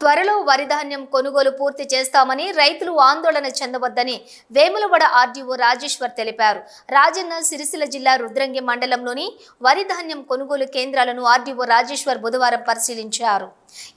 త్వరలో వరిధాన్యం కొనుగోలు పూర్తి చేస్తామని రైతులు ఆందోళన చెందవద్దని వేములవాడ ఆర్డీఓ రాజేశ్వర్ తెలిపారు. రాజన్న సిరిసిల్ల జిల్లా రుద్రంగి మండలంలోని వరిధాన్యం కొనుగోలు కేంద్రాలను ఆర్డీఓ రాజేశ్వర్ బుధవారం పరిశీలించారు.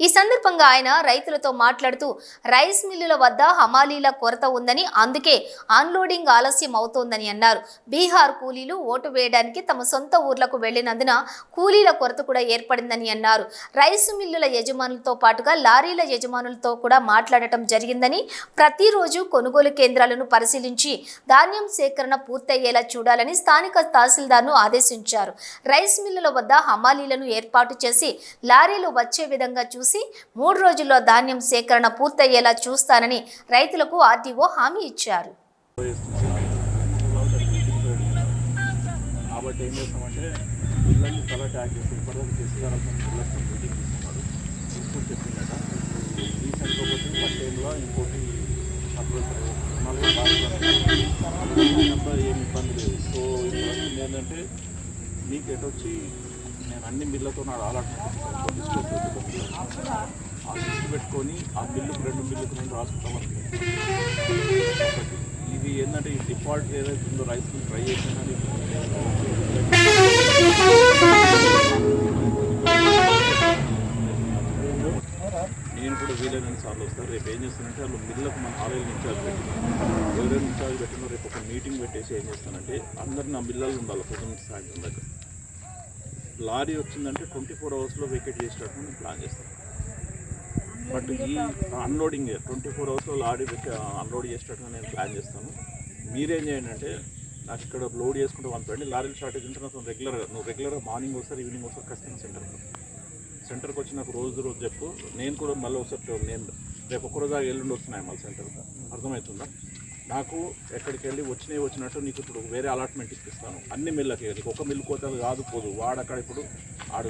ఈ సందర్భంగా ఆయన రైతులతో మాట్లాడుతూ రైస్ మిల్లుల వద్ద హమాలీల కొరత ఉందని అందుకే అన్లోడింగ్ ఆలస్యం అవుతోందని అన్నారు. బీహార్ కూలీలు ఓటు వేయడానికి తమ సొంత ఊర్లకు వెళ్ళినందున కూలీల కొరత కూడా ఏర్పడిందని అన్నారు. రైస్ మిల్లుల యజమానులతో పాటుగా లారీల యజమానులతో కూడా మాట్లాడటం జరిగిందని ప్రతిరోజు కొనుగోలు కేంద్రాలను పరిశీలించి ధాన్యం సేకరణ పూర్తయ్యేలా చూడాలని స్థానిక తహసీల్దార్ను ఆదేశించారు. రైస్ మిల్లుల వద్ద హమాలీలను ఏర్పాటు చేసి లారీలు వచ్చే విధంగా చూసి మూడు రోజుల్లో ధాన్యం సేకరణ పూర్తయ్యేలా చూస్తానని రైతులకు ఆర్టీఓ హామీ ఇచ్చారు. కాబట్టి ఏం చేస్తామంటే పిల్లల్ని ట్యాగ్ చేసి ఇప్పటివరకు మీటింగ్ చెప్పిందట రీసెంట్గా ఫస్ట్ టైంలో ఇంకోటి ఏమి ఇబ్బంది లేదు. సో ఇప్పుడు ఏంటంటే మీకు నేను అన్ని మిల్లతో నాడు ఆలాడుతున్నాను ఆ లిస్ట్ పెట్టుకొని ఆ బిల్లుకు రెండు బిల్లుకు రెండు రాసుకుంటాం ఇది ఏంటంటే ఈ డిఫాల్ట్ ఏదైతే ఉందో రైస్ మిల్ ట్రై చేసిందని నేను కూడా వీలైన సార్లు వస్తారు రేపు ఏం చేస్తానంటే వాళ్ళు మిల్లకు మన ఆలయం ఇన్ఛార్జ్ పెట్టినాను ఎవరైనా ఇన్ఛార్జ్ పెట్టినా రేపు ఒక మీటింగ్ పెట్టేసి ఏం చేస్తానంటే అందరు నా మిల్లలు ఉండాలి. పొద్దున్న సాయంత్రం దగ్గర లారీ వచ్చిందంటే ట్వంటీ ఫోర్ అవర్స్లో వెకేట్ చేసేటట్టు నేను ప్లాన్ చేస్తాను. బట్ ఈ అన్లోడింగ్ ట్వంటీ ఫోర్ అవర్స్లో లారీ అన్లోడ్ చేసేటట్టుగా నేను ప్లాన్ చేస్తాను. మీరేం చేయండి అంటే నాకు ఇక్కడ లోడ్ చేసుకుంటూ పంపండి లారీలు షార్టేజ్ ఉంటే నాకు రెగ్యులర్గా నువ్వు రెగ్యులర్గా మార్నింగ్ వస్తారు ఈవినింగ్ వస్తారు ఖచ్చితంగా సెంటర్కి సెంటర్కి వచ్చి నాకు రోజు రోజు చెప్పు. నేను కూడా మళ్ళీ ఒకసారి నేను రేపు ఒక్కరోజు ఎల్లుండి వస్తున్నాయి మళ్ళీ సెంటర్కి. అర్థమవుతుందా? నాకు ఎక్కడికి వెళ్ళి వచ్చినవి వచ్చినట్టు నీకు ఇప్పుడు వేరే అలాట్మెంట్ ఇప్పిస్తాను. అన్ని మిల్లకి నీకు ఒక మిల్లు కోతలు కాదు పోదు. వాడక్కడ ఇప్పుడు ఆడు